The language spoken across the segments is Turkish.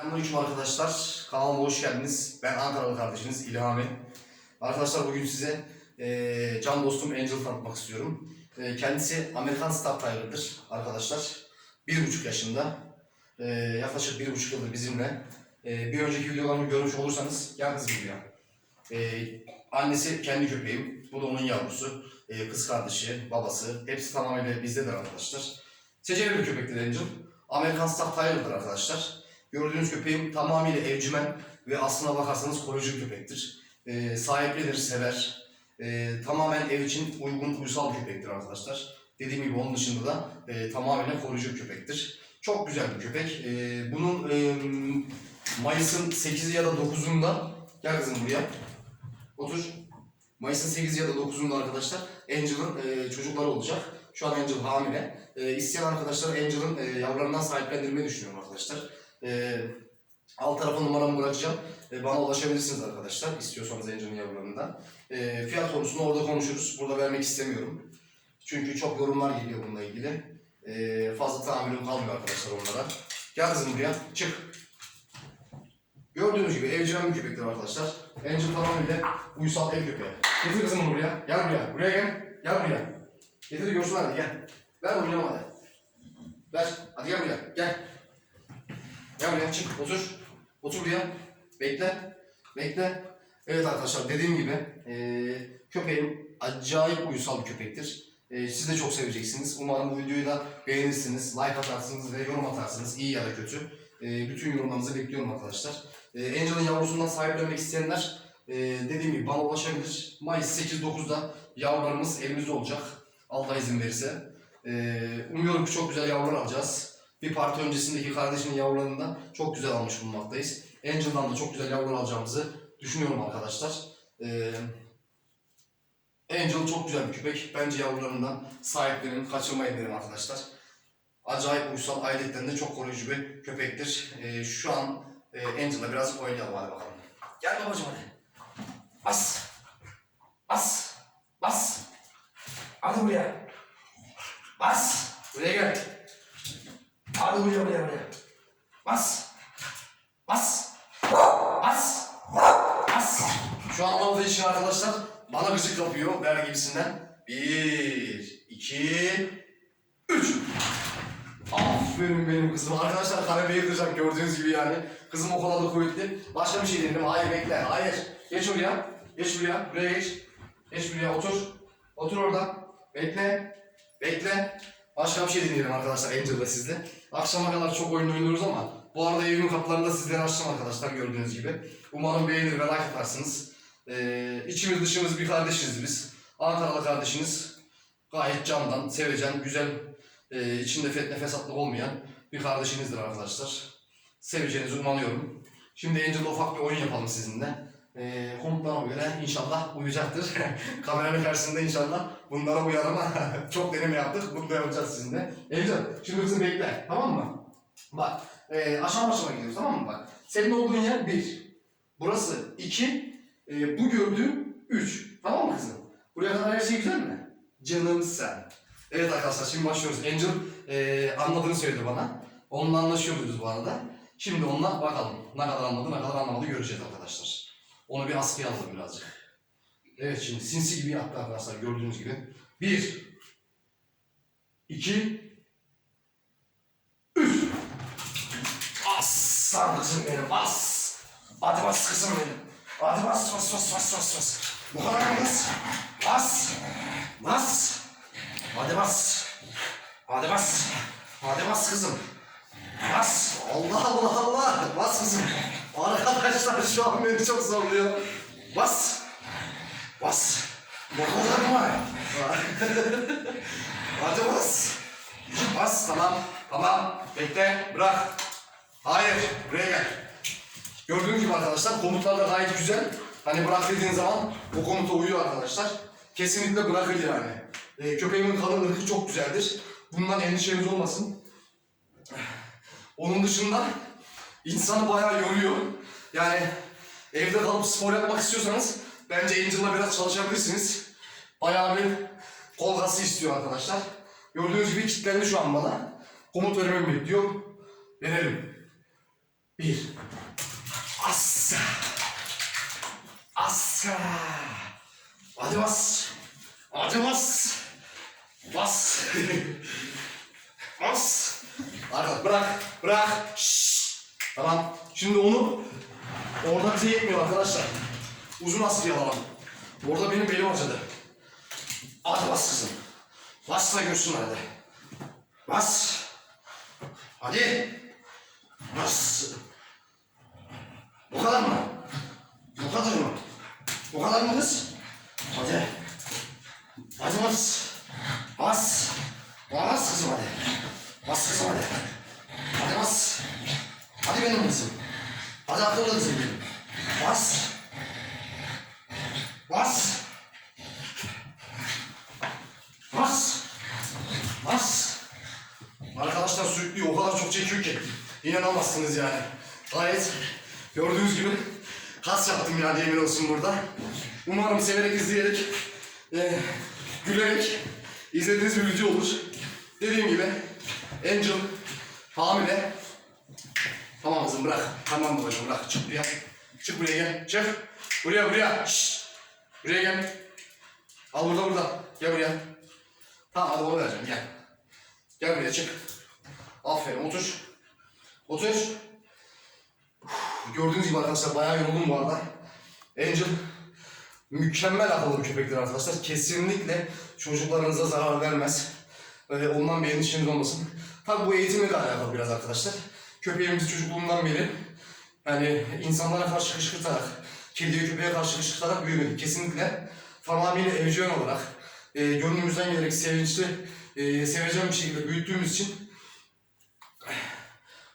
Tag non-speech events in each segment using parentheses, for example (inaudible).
Selamünaleyküm arkadaşlar. Kanalıma hoş geldiniz. Ben Ankaralı kardeşiniz İlhami. Arkadaşlar bugün size eee can dostum Angel tanıtmak istiyorum. Eee, kendisi Amerikan Star Tiger'dır arkadaşlar. Bir buçuk yaşında. Eee, yaklaşık bir buçuk yıldır bizimle. Eee, bir önceki videolarımı görmüş olursanız kız buraya. Eee, annesi kendi köpeğim. Bu da onun yavrusu. Eee, kız kardeşi, babası. Hepsi tamamıyla bizdedir arkadaşlar. Bir köpektir Angel. Amerikan Star Tiger'dır arkadaşlar. Gördüğünüz köpeğim tamamıyla evcimen ve aslına bakarsanız koruyucu köpektir. Ee, sahiplenir, sever. Ee, tamamen ev için uygun, uysal bir köpektir arkadaşlar. Dediğim gibi onun dışında da e, tamamen koruyucu köpektir. Çok güzel bir köpek. Ee, bunun e, Mayıs'ın 8'i ya da 9'unda gel kızım buraya. Otur. Mayıs'ın 8'i ya da 9'unda arkadaşlar Angel'ın e, çocukları olacak. Şu an Angel hamile. E, isteyen arkadaşlar Angel'ın e, yavrularından sahiplendirmeyi düşünüyorum arkadaşlar. E, alt tarafa numaramı bırakacağım. E, bana ulaşabilirsiniz arkadaşlar istiyorsanız Angel'ın yavrularından. E, fiyat konusunu orada konuşuruz. Burada vermek istemiyorum. Çünkü çok yorumlar geliyor bununla ilgili. E, fazla tahammülüm kalmıyor arkadaşlar onlara. Gel kızım buraya. Çık. Gördüğünüz gibi evcimen bir köpektir arkadaşlar. Angel tamamıyla uysal ev köpeği. Getir kızım buraya. Gel buraya. Buraya gel. Gel buraya. Getir görsün hadi gel. Ver oynayalım hadi. Ver. Hadi gel buraya. Gel. Gel buraya çık. Otur. Otur buraya. Bekle. Bekle. Evet arkadaşlar dediğim gibi eee köpeğim acayip uysal bir köpektir. Eee, siz de çok seveceksiniz. Umarım bu videoyu da beğenirsiniz. Like atarsınız ve yorum atarsınız. iyi ya da kötü. Eee, bütün yorumlarınızı bekliyorum arkadaşlar. Eee Angel'ın yavrusundan sahiplenmek isteyenler eee, dediğim gibi bana ulaşabilir. Mayıs 8-9'da yavrularımız elimizde olacak. Allah izin verirse. Eee, umuyorum ki çok güzel yavrular alacağız. Bir parti öncesindeki kardeşinin yavrularından çok güzel almış bulunmaktayız. Angel'dan da çok güzel yavrular alacağımızı düşünüyorum arkadaşlar. Eee Angel çok güzel bir köpek. Bence yavrularından sahiplenin, kaçırmayın derim arkadaşlar. Acayip uysal, ailetten de çok koruyucu bir köpektir. Eee, şu an e, Angel'la biraz oynayalım hadi bakalım. Gel babacım hadi. Bas. Bas. Bas. Hadi buraya. Bas. Buraya gel. Hadi buraya buraya buraya. Bas. Bas. Bas. Bas. Şu an olmadığı için arkadaşlar bana gıcık yapıyor ver gibisinden. Bir, iki, üç. Aferin benim kızım. Arkadaşlar karabeyi kıracak gördüğünüz gibi yani. Kızım o kadar da kuvvetli. Başka bir şey dedim. Hayır bekle. Hayır. Geç oraya. Geç buraya. Buraya geç. Geç buraya otur. Otur orada. Bekle. Bekle. Başka bir şey dinleyelim arkadaşlar Angel'la sizle. Akşama kadar çok oyun oynuyoruz ama bu arada evimin kapılarını da sizlere açacağım arkadaşlar gördüğünüz gibi. Umarım beğenir ve like atarsınız. Ee, içimiz dışımız bir kardeşiz biz. Ankaralı kardeşiniz. Gayet candan, sevecen, güzel, e, içinde fetne fesatlık olmayan bir kardeşinizdir arkadaşlar. Seveceğinizi umanıyorum. Şimdi Angel'la ufak bir oyun yapalım sizinle. E, komutlarıma göre inşallah uyacaktır. (laughs) Kameranın karşısında inşallah bunlara uyar (laughs) çok deneme yaptık. Bunu da yapacağız sizinle. Angel şimdi kızım bekle tamam mı? Bak e, aşağı aşağı gidiyoruz tamam mı? Bak senin olduğun yer 1. Burası 2. E, bu gördüğün 3. Tamam mı kızım? Buraya kadar her şey güzel mi? Canım sen. Evet arkadaşlar şimdi başlıyoruz. Angel e, anladığını söyledi bana. Onunla anlaşıyoruz bu arada. Şimdi onunla bakalım. Ne kadar anladı ne kadar anlamadı göreceğiz arkadaşlar. Onu bir askıya alalım birazcık. Evet şimdi sinsi gibi yaptı arkadaşlar gördüğünüz gibi. Bir. iki, Üç. Aslan kızım benim as. Hadi bas kızım benim. Hadi bas bas bas bas bas bas. Bu kadar bas? Bas. Bas. Hadi bas. Hadi bas. Hadi bas kızım. Bas. Allah Allah Allah. Bas kızım. Arkadaşlar şu an beni çok zorluyor. Bas. Bas. Bu kadar mı? Hadi bas. Bas tamam. Tamam. Bekle. Bırak. Hayır. Buraya gel. Gördüğünüz gibi arkadaşlar komutlar da gayet güzel. Hani bırak dediğin zaman o komuta uyuyor arkadaşlar. Kesinlikle bırakır yani. Ee, köpeğimin kalın ırkı çok güzeldir. Bundan endişeniz olmasın. Onun dışında insanı bayağı yoruyor. Yani evde kalıp spor yapmak istiyorsanız bence Angel'la biraz çalışabilirsiniz. Bayağı bir kol kası istiyor arkadaşlar. Gördüğünüz gibi kilitlendi şu an bana. Komut vermemi bekliyor. Verelim. Bir. Assa. Assa. Hadi bas. Hadi bas. Bas. (laughs) bas. Arkadaş bırak. Bırak. Şşş. Tamam. Şimdi onu orada bize yetmiyor arkadaşlar. Uzun asır yalalım. Orada benim belim acıdı. Hadi bas kızım. Bas da görsün hadi. Bas. Hadi. Bas. Bu kadar mı? Bu kadar mı? Bu kadar mı kız? Hadi. Hadi. Bas. Bas kızım hadi. Bas kızım hadi. Hadi bas. Hadi benim kızım. Hadi akıllı kızım benim. Bas. Bas. Bas. Bas. Arkadaşlar sürüklüyor. O kadar çok çekiyor ki. İnanamazsınız yani. Gayet gördüğünüz gibi kas yaptım yani yemin olsun burada. Umarım severek izleyerek, e, gülerek izlediğiniz bir video olur. Dediğim gibi Angel hamile. Tamam kızım bırak. Tamam babacığım bırak. Çık buraya. Çık buraya gel. Çık. Buraya buraya. Şşt. Buraya gel. Al burada burada. Gel buraya. Tamam hadi onu vereceğim gel. Gel buraya çık. Aferin otur. Otur. Gördüğünüz gibi arkadaşlar bayağı yoruldum bu arada. Angel mükemmel akıllı bir köpektir arkadaşlar. Kesinlikle çocuklarınıza zarar vermez. Ee, ondan bir endişeniz olmasın. Tabi bu eğitimle de alakalı biraz arkadaşlar. Köpeğimiz çocukluğundan beri yani insanlara karşı kışkırtarak, kediye köpeğe karşı kışkırtarak büyümedi. Kesinlikle tamamıyla evcil olarak e, gönlümüzden gelerek sevinçli, e, sevecen bir şekilde büyüttüğümüz için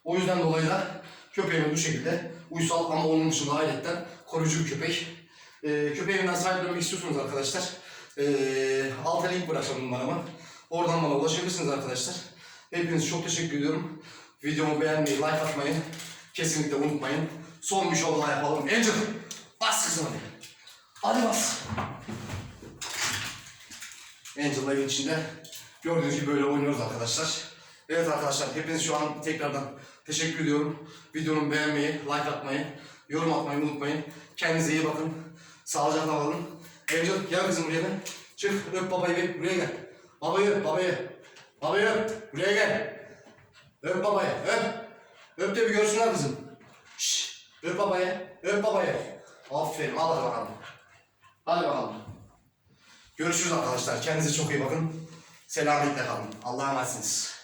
o yüzden dolayı da köpeğimiz bu şekilde uysal ama onun dışında ayrıca koruyucu bir köpek. E, köpeğimden sahiplenmek istiyorsunuz arkadaşlar. E, alta link bırakacağım numaramı. Oradan bana ulaşabilirsiniz arkadaşlar. Hepinize çok teşekkür ediyorum. Videomu beğenmeyi, like atmayı kesinlikle unutmayın. Son bir şov daha yapalım. Angel, bas kızım hadi. Hadi bas. Angel'la evin içinde gördüğünüz gibi böyle oynuyoruz arkadaşlar. Evet arkadaşlar hepiniz şu an tekrardan teşekkür ediyorum. Videomu beğenmeyi, like atmayı, yorum atmayı unutmayın. Kendinize iyi bakın. Sağlıcakla kalın. Angel gel kızım buraya. Çık öp babayı bir buraya gel. Babayı öp babayı. Babayı öp. Buraya gel. Öp babayı öp. Öp de bir görsünler kızım. Şşş. Öp babayı. Öp babayı. Aferin al hadi bakalım. Hadi bakalım. Görüşürüz arkadaşlar. Kendinize çok iyi bakın. Selametle kalın. Allah'a emanetsiniz.